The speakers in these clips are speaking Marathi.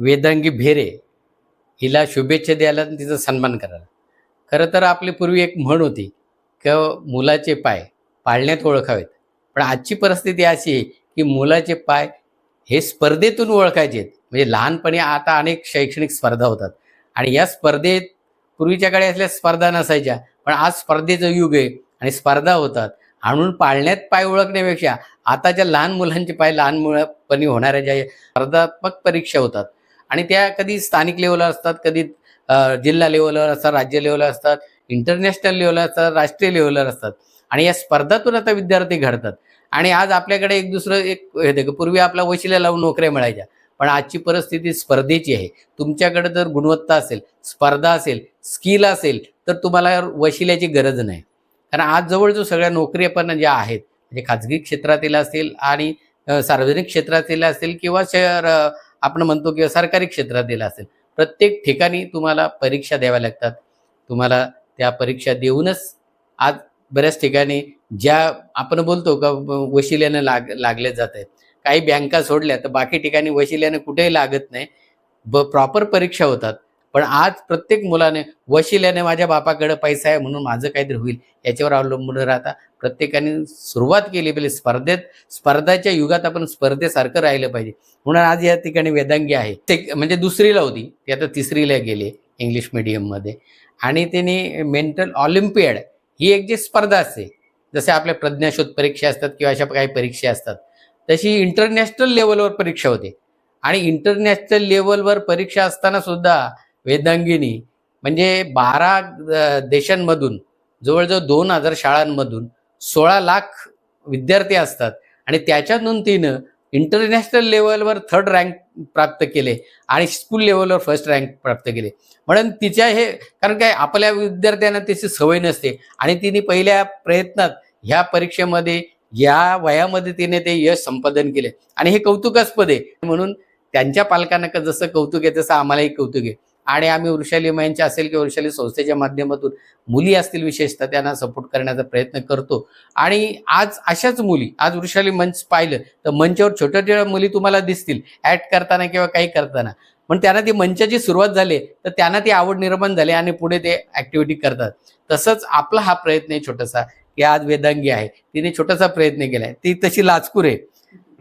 वेदांगी भेरे हिला शुभेच्छा द्यायला आणि तिचा सन्मान करायला. खरं तर आपली पूर्वी एक म्हण होती की मुलाचे पाय पाळण्यात ओळखावेत. पण आजची परिस्थिती अशी आहे की मुलाचे पाय हे स्पर्धेतून ओळखायचे आहेत म्हणजे लहानपणी आता अनेक शैक्षणिक स्पर्धा होतात. आणि या स्पर्धेत पूर्वीच्या काळी असल्या स्पर्धा नसायच्या पण आज स्पर्धेचं युग आहे आणि स्पर्धा होतात. म्हणून पाळण्यात पाय ओळखण्यापेक्षा आताच्या लहान मुलांचे पाय लहान मुळपणी होणाऱ्या ज्या स्पर्धात्मक परीक्षा होतात आणि त्या कधी स्थानिक लेवलवर असतात कधी जिल्हा लेवलवर असतात राज्य लेवलवर असतात इंटरनॅशनल लेवलवर असतात राष्ट्रीय लेवलवर असतात. आणि या स्पर्धातून आता विद्यार्थी घडतात. आणि आज आपल्याकडे एक दुसरं एक हे होतं पूर्वी आपला वशिला लावून नोकऱ्या मिळायच्या पण आजची परिस्थिती स्पर्धेची आहे. तुमच्याकडे जर गुणवत्ता असेल स्पर्धा असेल स्किल असेल तर तुम्हाला वशिल्याची गरज नाही. कारण आज जवळजवळ सगळ्या नोकरी पण ज्या आहेत म्हणजे खाजगी क्षेत्रातील असतील आणि सार्वजनिक क्षेत्रातील असतील किंवा शहर आपण म्हणतो किंवा सरकारी क्षेत्रात दिला असेल. प्रत्येक ठिकाणी तुम्हाला परीक्षा द्याव्या लागतात. तुम्हाला त्या परीक्षा देऊनच आज बऱ्याच ठिकाणी ज्या आपण बोलतो का वशिल्यानं लाग लागले जात आहेत. काही बँका सोडल्या तर बाकी ठिकाणी वशिल्यानं कुठेही लागत नाही. ब प्रॉपर परीक्षा होतात. पण आज प्रत्येक मुलाने वशिल्याने माझ्या बापाकडे पैसा आहे म्हणून माझं काहीतरी होईल याच्यावर अवलंबून राहता. प्रत्येकाने सुरुवात केली पाहिजे स्पर्धेत. स्पर्धाच्या युगात आपण स्पर्धेसारखं राहिलं पाहिजे. म्हणून आज या ठिकाणी वेदांगी आहे. ते म्हणजे दुसरीला होती. ती आता तिसरीला गेले इंग्लिश मिडियममध्ये. आणि त्यांनी मेंटल ऑलिम्पियड ही एक जी स्पर्धा असते. जसे आपल्या प्रज्ञाशोध परीक्षा असतात किंवा अशा काही परीक्षा असतात. तशी इंटरनॅशनल लेवलवर परीक्षा होते. आणि इंटरनॅशनल लेवलवर परीक्षा असताना सुद्धा वेदांगिनी म्हणजे बारा देशांमधून जवळजवळ दोन हजार शाळांमधून सोळा लाख विद्यार्थी असतात. आणि त्याच्यातून तिनं इंटरनॅशनल लेवलवर थर्ड रँक प्राप्त केले आणि स्कूल लेवलवर फर्स्ट रँक प्राप्त केले. म्हणून तिच्या हे कारण काय आपल्या विद्यार्थ्यांना त्याची सवय नसते. आणि तिने पहिल्या प्रयत्नात ह्या परीक्षेमध्ये या वयामध्ये तिने ते यश संपादन केले. आणि हे कौतुकास्पद आहे. म्हणून त्यांच्या पालकांना क- जसं कौतुक आहे तसं आम्हालाही कौतुक आहे. आणि आम्ही वृषाली मयांच्या असेल किंवा वृषाली संस्थेच्या माध्यमातून मुली असतील विशेषतः त्यांना सपोर्ट करण्याचा प्रयत्न करतो. आणि आज अशाच मुली आज वृषाली मंच पाहिलं तर मंचावर छोट्या छोट्या मुली तुम्हाला दिसतील ऍक्ट करताना किंवा काही करताना. पण त्यांना ती मंचाची सुरुवात झाली तर त्यांना ती आवड निर्माण झाली आणि पुढे ते ऍक्टिव्हिटी करतात. तसंच आपला हा प्रयत्न आहे छोटासा की आज वेदांगी आहे तिने छोटासा प्रयत्न केलाय. ती तशी लाचकूर आहे.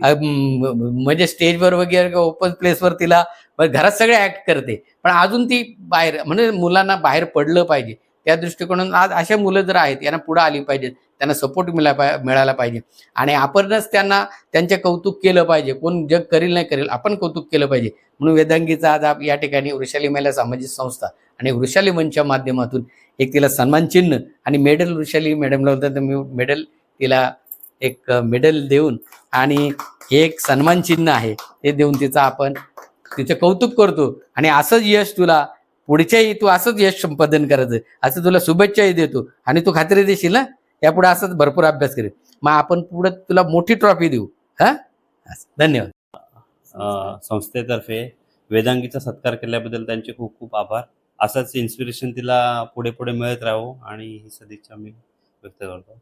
म्हणजे स्टेजवर वगैरे ओपन प्लेसवर तिला घरात सगळे ॲक्ट करते. पण अजून ती बाहेर म्हणजे मुलांना बाहेर पडलं पाहिजे. त्या दृष्टिकोनातून आज अशा मुलं जर आहेत यांना पुढं आली पाहिजेत त्यांना सपोर्ट मिळा पा- मिळाला पाहिजे. आणि आपणच त्यांना त्यांचे कौतुक केलं पाहिजे. कोण जग करील नाही करेल आपण कौतुक केलं पाहिजे. म्हणून वेदांगीचा आज आप- या ठिकाणी वृषाली महिला सामाजिक संस्था आणि वृषाली मंचच्या माध्यमातून एक तिला सन्मान चिन्ह आणि मेडल वृषाली मॅडमला होतं तर मी मेडल तिला एक मेडल देऊन आणि हे एक सन्मान चिन्ह आहे ते देऊन तिचा आपण तिचं कौतुक करतो. आणि असंच यश तुला पुढच्याही तू असंच यश संपादन करायचं असं तुला शुभेच्छाही देतो. आणि तू खात्री देशील ना? यापुढे असंच भरपूर अभ्यास करेल. मग आपण पुढे तुला मोठी ट्रॉफी देऊ. हा? धन्यवाद. संस्थेतर्फे वेदांगीचा सत्कार केल्याबद्दल त्यांचे खूप खूप आभार. असंच इन्स्पिरेशन तिला पुढे पुढे मिळत राहू. आणि ही सदिच्छा मी व्यक्त करतो.